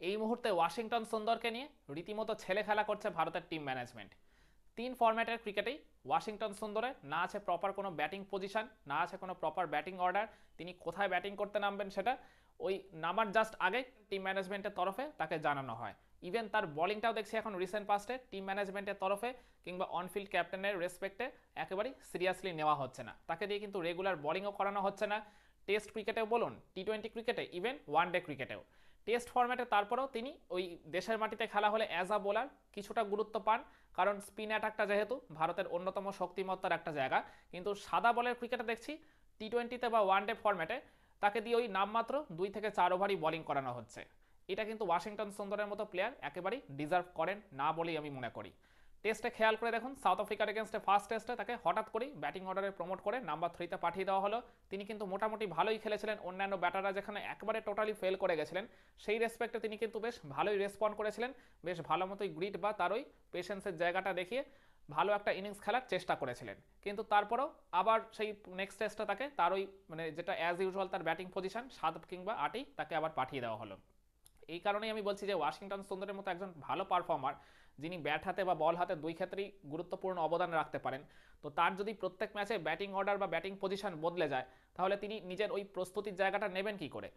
এই মুহূর্তে ওয়াশিংটন সুন্দরকে নিয়ে রীতিমতো ছেলে খেলা করছে ভারতের টিম ম্যানেজমেন্ট তিন ফরম্যাটের ক্রিকেটেই ওয়াশিংটন সুন্দরে না আছে প্রপার কোনো ব্যাটিং পজিশন না আছে কোনো প্রপার ব্যাটিং অর্ডার তিনি কোথায় ব্যাটিং করতে নামবেন সেটা ওই নামার জাস্ট আগে টিম ম্যানেজমেন্টের তরফে তাকে জানানো হয়। ইভেন তার বলিংটাও দেখছি এখন রিসেন্ট পাস্টে টিম ম্যানেজমেন্টের তরফে কিংবা অনফিল্ড ক্যাপ্টেনের রেসপেক্টে একেবারেই সিরিয়াসলি নেওয়া হচ্ছে না। তাকে দিয়ে কিন্তু রেগুলার বলিংও করানো হচ্ছে না। টেস্ট ক্রিকেটেও বলুন টি টোয়েন্টি ক্রিকেটে ইভেন ওয়ান ডে ক্রিকেটেও টেস্ট ফর্ম্যাটে তারপরেও তিনি ওই দেশের মাটিতে খেলা হলে অ্যাজ আ বোলার কিছুটা গুরুত্ব পান। কারণ স্পিন অ্যাটাকটা যেহেতু ভারতের অন্যতম শক্তিমত্তার একটা জায়গা। কিন্তু সাদা বলের ক্রিকেটে দেখছি টি টোয়েন্টিতে বা ওয়ান ডে ফর্ম্যাটে তাকে দিয়ে ওই নামমাত্র দুই থেকে চার ওভারই বলিং করানো হচ্ছে। এটা কিন্তু ওয়াশিংটন সুন্দরের মতো প্লেয়ার একেবারেই ডিজার্ভ করেন না বলেই আমি মনে করি। টেস্টে খেয়াল করে দেখুন, সাউথ আফ্রিকার এগেনস্টে ফার্স্ট টেস্টে তাকে হঠাৎ করেই ব্যাটিং অর্ডারে প্রমোট করে নাম্বার থ্রিতে পাঠিয়ে দেওয়া হলো। তিনি কিন্তু মোটামুটি ভালোই খেলেছিলেন। অন্যান্য ব্যাটাররা যেখানে একবারে টোটালি ফেল করে গেছিলেন, সেই রেসপেক্টে তিনি কিন্তু বেশ ভালোই রেসপন্ড করেছিলেন। বেশ ভালো মতোই গ্রিট বা তার ওই পেশেন্সের জায়গাটা দেখিয়ে ভালো একটা ইনিংস খেলার চেষ্টা করেছিলেন। কিন্তু তারপরেও আবার সেই নেক্সট টেস্টটা তাকে তার ওই মানে যেটা অ্যাজ ইউজুয়াল তার ব্যাটিং পজিশন সাত কিংবা আটই তাকে আবার পাঠিয়ে দেওয়া হলো। এই কারণেই আমি বলছি যে ওয়াশিংটন সুন্দরের মতো একজন ভালো পারফর্মার যিনি ব্যাট হাতে বা বল হাতে দুই ক্ষেত্রেই গুরুত্বপূর্ণ অবদান রাখতে পারেন। তো তার যদি প্রত্যেক ম্যাচে ব্যাটিং অর্ডার বা ব্যাটিং পজিশন বদলে যায়, তাহলে তিনি নিজের ওই প্রস্তুতির জায়গাটা নেবেন কি করে?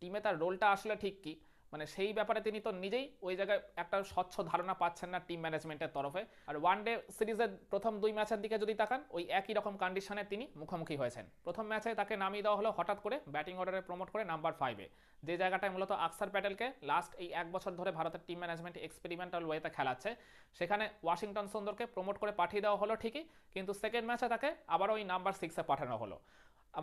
টিমে তার রোলটা আসলে ঠিক কি? মানে সেই ব্যাপারে তিনি তো নিজেই ওই জায়গায় একটা স্বচ্ছ ধারণা পাচ্ছেন না টিম ম্যানেজমেন্টের তরফে। আর ওয়ান ডে সিরিজের প্রথম দুই ম্যাচের দিকে যদি তাকান, ওই একই রকম কন্ডিশনে তিনি মুখোমুখি হয়েছেন। প্রথম ম্যাচে তাকে নামিয়ে দেওয়া হলো হঠাৎ করে ব্যাটিং অর্ডারে প্রমোট করে নাম্বার ফাইভে যে জায়গাটায় মূলত আকসার প্যাটেলকে লাস্ট এই এক বছর ধরে ভারতের টিম ম্যানেজমেন্ট এক্সপেরিমেন্টাল ওয়েতে খেলাচ্ছে, সেখানে ওয়াশিংটন সুন্দরকে প্রমোট করে পাঠিয়ে দেওয়া হলো ঠিকই, কিন্তু সেকেন্ড ম্যাচে তাকে আবারও ওই নাম্বার সিক্সে পাঠানো হলো।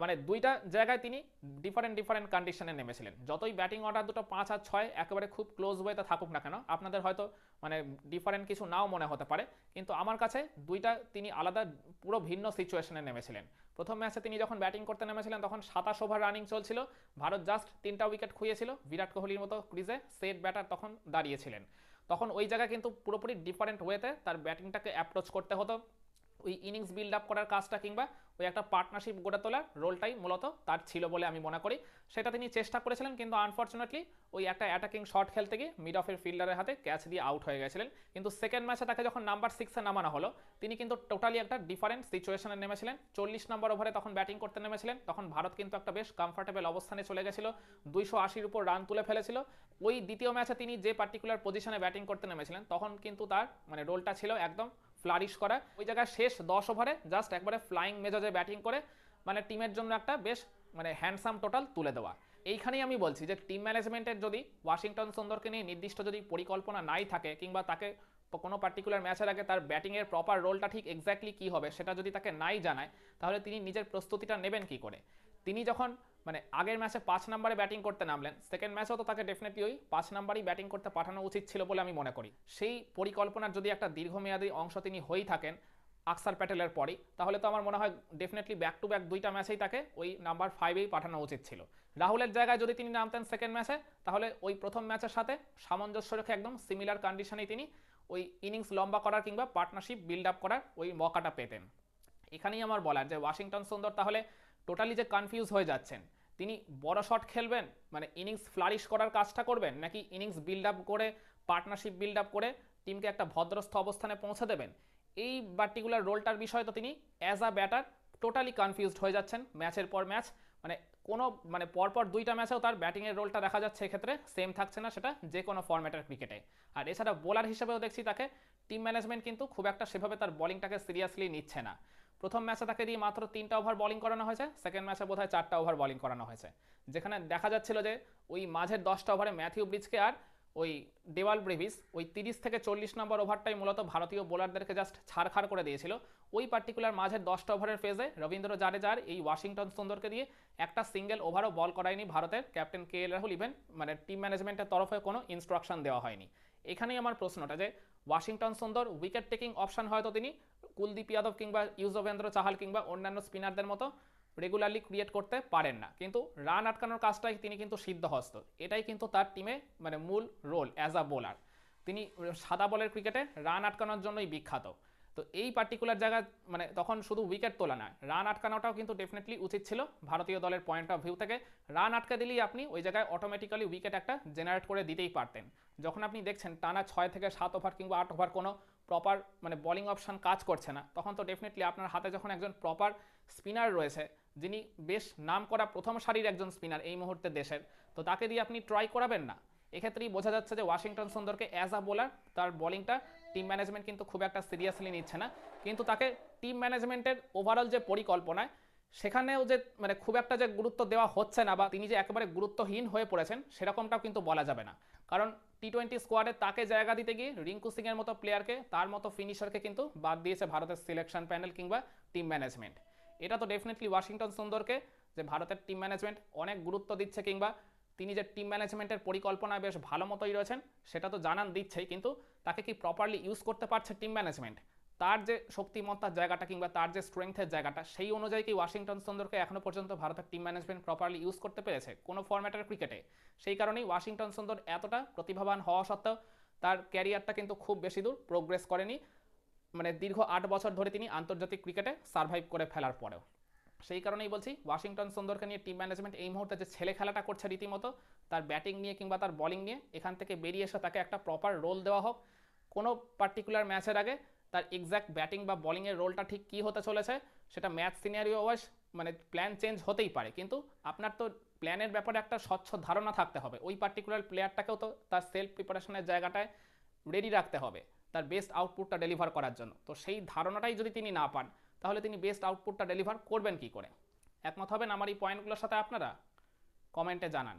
মানে দুইটা জায়গায় তিনি ডিফারেন্ট ডিফারেন্ট কন্ডিশনে নেমেছিলেন। যতই ব্যাটিং অর্ডার দুটো পাঁচ আর ছয় একেবারে খুব ক্লোজ ওয়েতে থাকুক না কেন, আপনাদের হয়তো মানে ডিফারেন্ট কিছু নাও মনে হতে পারে, কিন্তু আমার কাছে দুইটা তিনি আলাদা পুরো ভিন্ন সিচুয়েশনে নেমেছিলেন। প্রথম ম্যাচে তিনি যখন ব্যাটিং করতে নেমেছিলেন, তখন সাতাশ ওভার রানিং চলছিল। ভারত জাস্ট তিনটা উইকেট খুইয়েছিল, বিরাট কোহলির মতো ক্রিজে সেট ব্যাটার তখন দাঁড়িয়েছিলেন। তখন ওই জায়গায় কিন্তু পুরোপুরি ডিফারেন্ট ওয়েতে তার ব্যাটিংটাকে অ্যাপ্রোচ করতে হতো। ওই ইনিংস বিল্ড আপ করার কাজটা কিংবা ওই একটা পার্টনারশিপ গড়ে তোলার রোলটাই মূলত তার ছিল বলে আমি মনে করি। সেটা তিনি চেষ্টা করেছিলেন কিন্তু আনফর্চুনেটলি ওই একটা অ্যাটাকিং শট খেলতে গিয়ে মিড অফের ফিল্ডারের হাতে ক্যাচ দিয়ে আউট হয়ে গেছিলেন। কিন্তু সেকেন্ড ম্যাচে তাকে যখন নাম্বার সিক্সে নামানো হলো, তিনি কিন্তু টোটালি একটা ডিফারেন্ট সিচুয়েশনে নেমেছিলেন। চল্লিশ নম্বর ওভারে তখন ব্যাটিং করতে নেমেছিলেন। তখন ভারত কিন্তু একটা বেশ কমফর্টেবল অবস্থানে চলে গেছিল, দুইশো আশির উপর রান তুলে ফেলেছিল। ওই দ্বিতীয় ম্যাচে তিনি যে পার্টিকুলার পজিশনে ব্যাটিং করতে নেমেছিলেন, তখন কিন্তু তার মানে রোলটা ছিল একদম ফ্লারিশ করা ওই জায়গায় শেষ দশ ওভারে জাস্ট একবারে ফ্লাইং মেজাজে ব্যাটিং করে মানে টিমের জন্য একটা বেশ মানে হ্যান্ডসাম টোটাল তুলে দেওয়া। এইখানেই আমি বলছি যে টিম ম্যানেজমেন্টের যদি ওয়াশিংটন সুন্দরকে নিয়ে নির্দিষ্ট যদি পরিকল্পনা নাই থাকে, কিংবা তাকে কোনো পার্টিকুলার ম্যাচের আগে তার ব্যাটিংয়ের প্রপার রোলটা ঠিক এক্স্যাক্টলি কী হবে সেটা যদি তাকে নাই জানায়, তাহলে তিনি নিজের প্রস্তুতিটা নেবেন কি করে? তিনি যখন মানে আগের ম্যাচে পাঁচ নম্বরে ব্যাটিং করতে নামলেন সেকেন্ড ম্যাচেও তো তাকে ডেফিনেটলি ওই পাঁচ নম্বরই ব্যাটিং করতে পাঠানো উচিত ছিল বলে আমি মনে করি। সেই পরিকল্পনার যদি একটা দীর্ঘমেয়াদী অংশ তিনি হয়েই থাকেন আকসার প্যাটেলের পরই, তাহলে তো আমার মনে হয় ডেফিনেটলি ব্যাক টু ব্যাক দুইটা ম্যাচেই তাকে ওই নাম্বার ফাইভেই পাঠানো উচিত ছিল। রাহুলের জায়গায় যদি তিনি নামতেন সেকেন্ড ম্যাচে তাহলে ওই প্রথম ম্যাচের সাথে সামঞ্জস্য রেখে একদম সিমিলার কন্ডিশনেই তিনি ওই ইনিংস লম্বা করার কিংবা পার্টনারশিপ বিল্ড আপ করার ওই মকাটা পেতেন। এখানেই আমার বলার যে ওয়াশিংটন সুন্দর তাহলে টোটালি যে কনফিউজ হয়ে যাচ্ছেন, তিনি বড় শট খেলবেন? মানে ইনিংস ফ্লারিশ করার কাজটা করবেন? নাকি ইনিংস বিল্ড আপ করে পার্টনারশিপ বিল্ড আপ করে টিমকে একটা ভদ্রস্থ অবস্থানে পৌঁছে দেবেন? এই পার্টিকুলার রোলটার বিষয়ে তো তিনি as a batter totally confused হয়ে যাচ্ছেন ম্যাচের পর ম্যাচ মানে কোনো মানে পরপর দুইটা ম্যাচেও তার ব্যাটিংয়ের রোলটা দেখা যাচ্ছে এক্ষেত্রে। সেম থাকছে না সেটা যে কোনো ফর্ম্যাটের ক্রিকেটে আর এছাড়া বোলার হিসেবেও দেখছি তাকে। টিম ম্যানেজমেন্ট কিন্তু খুব একটা সেভাবে তার বলিংটাকে সিরিয়াসলি নিচ্ছে না। প্রথম ম্যাচে তাকে দিয়ে মাত্র তিনটা ওভার বলিং করানো হয়েছে। সেকেন্ড ম্যাচে বোধহয় চারটা ওভার বলিং করানো হয়েছে। যেখানে দেখা যাচ্ছিল যে ওই মাঝের দশটা ওভারে ম্যাথিউ ব্রিজকে আর ওই দেওয়াল ব্রেভিস, ওই তিরিশ থেকে চল্লিশ নম্বর ওভারটাই মূলত ভারতীয় বোলারদেরকে জাস্ট ছাড়খাড় করে দিয়েছিল। ওই পার্টিকুলার মাঝের দশটা ওভারের ফেজে রবীন্দ্র জাডেজার এই ওয়াশিংটন সুন্দরকে দিয়ে একটা সিঙ্গেল ওভারও বল করায়নি ভারতের। Captain K L Rahul even মানে টিম ম্যানেজমেন্টের তরফে কোনো ইনস্ট্রাকশন দেওয়া হয়নি। এখানেই আমার প্রশ্নটা যে, ওয়াশিংটন সুন্দর উইকেট টেকিং অপশন হয়তো তিনি, কুলদীপ যাদব কিংবা ইউজবেন্দ্র চাহাল কিংবা অন্যান্য স্পিনারদের মতো রেগুলারলি ক্রিয়েট করতে পারেন না। কিন্তু রান আটকানোর কাজটাই তিনি কিন্তু সিদ্ধহস্ত এটাই কিন্তু তার টিমে মানে মূল রোল অ্যাজ আ বোলার তিনি সাদা বলের ক্রিকেটে রান আটকানোর জন্যই বিখ্যাত। তো এই পার্টিকুলার জায়গা মানে তখন শুধু উইকেট তোলা নয় রান আটকানোটাও কিন্তু ডেফিনেটলি উচিত ছিল ভারতীয় দলের পয়েন্ট অফ ভিউ থেকে। রান আটকা দিলেই আপনি ওই জায়গায় অটোমেটিক্যালি উইকেট একটা জেনারেট করে দিতেই পারতেন। যখন আপনি দেখছেন টানা ছয় থেকে সাত ওভার কিংবা আট ওভার কোনো প্রপার মানে বোলিং অপশন কাজ করছে না, তখন তো ডেফিনেটলি আপনার হাতে যখন একজন প্রপার স্পিনার রয়েছে যিনি বেশ নাম করা প্রথম সারির একজন স্পিনার এই মুহূর্তে দেশের। তো তাকে দিয়ে আপনি ট্রাই করাবেন না। এক্ষেত্রেই বোঝা যাচ্ছে যে ওয়াশিংটন সুন্দরকে অ্যাজ আ বোলার তার বোলিংটা টিম ম্যানেজমেন্ট কিন্তু খুব একটা সিরিয়াসলি নিচ্ছে না। কিন্তু তাকে টিম ম্যানেজমেন্টের ওভারঅল যে পরিকল্পনায়, সেখানেও যে মানে খুব একটা যে গুরুত্ব দেওয়া হচ্ছে না বা তিনি যে একেবারে গুরুত্বহীন হয়ে পড়েছেন, সেরকমটাও কিন্তু বলা যাবে না। কারণ টি টোয়েন্টি স্কোয়াডে তাকে জায়গা দিতে গিয়ে রিঙ্কু সিংয়ের মতো প্লেয়ারকে তার মতো ফিনিশারকে কিন্তু বাদ দিয়েছে ভারতের সিলেকশন প্যানেল কিংবা টিম ম্যানেজমেন্ট এটা তো ডেফিনেটলি ওয়াশিংটন সুন্দরকে, যে ভারতের টিম ম্যানেজমেন্ট অনেক গুরুত্ব দিচ্ছে কিংবা তিনি যে টিম ম্যানেজমেন্টের পরিকল্পনায় বেশ ভালো মতোই রয়েছেন, সেটা তো জানান দিচ্ছেই, কিন্তু তাকে কি প্রপারলি ইউজ করতে পারছে টিম ম্যানেজমেন্ট তার যে শক্তিমত্তার জায়গাটা কিংবা তার যে স্ট্রেংথের জায়গাটা, সেই অনুযায়ী কি ওয়াশিংটন সুন্দরকে এখনও পর্যন্ত ভারতের টিম ম্যানেজমেন্ট প্রপারলি ইউজ করতে পেরেছে কোনো ফরম্যাটের ক্রিকেটে সেই কারণেই ওয়াশিংটন সুন্দর এতটা প্রতিভাবান হওয়া সত্ত্বেও তার ক্যারিয়ারটা কিন্তু খুব বেশি দূর প্রোগ্রেস করেনি। মানে দীর্ঘ আট বছর ধরে তিনি আন্তর্জাতিক ক্রিকেটে সার্ভাইভ করে ফেলার পরেও। সেই কারণেই বলছি, ওয়াশিংটন সুন্দরকে নিয়ে টিম ম্যানেজমেন্ট এই মুহূর্তে যে ছেলে খেলাটা করছে রীতিমতো, তার ব্যাটিং নিয়ে কিংবা তার বলিং নিয়ে, এখান থেকে বেরিয়ে এসে তাকে একটা প্রপার রোল দেওয়া হোক। কোনো পার্টিকুলার ম্যাচের আগে তার এক্স্যাক্ট ব্যাটিং বা বলিংয়ের রোলটা ঠিক কী হতে চলেছে, সেটা ম্যাচ সিনারিও ওয়াইজ মানে প্ল্যান চেঞ্জ হতেই পারে। কিন্তু আপনার তো প্ল্যানের ব্যাপারে একটা স্বচ্ছ ধারণা থাকতে হবে। ওই পার্টিকুলার প্লেয়ারটাকেও তো তার সেলফ প্রিপারেশনের জায়গাটায় রেডি রাখতে হবে। তার বেস্ট আউটপুটটা ডেলিভার করার জন্য। তো সেই ধারণাটাই যদি তিনি না পান, তাহলে তিনি বেস্ট আউটপুটটা ডেলিভার করবেন কি করে? একমত হবেন আমার এই পয়েন্টগুলোর সাথে আপনারা? কমেন্টে জানান।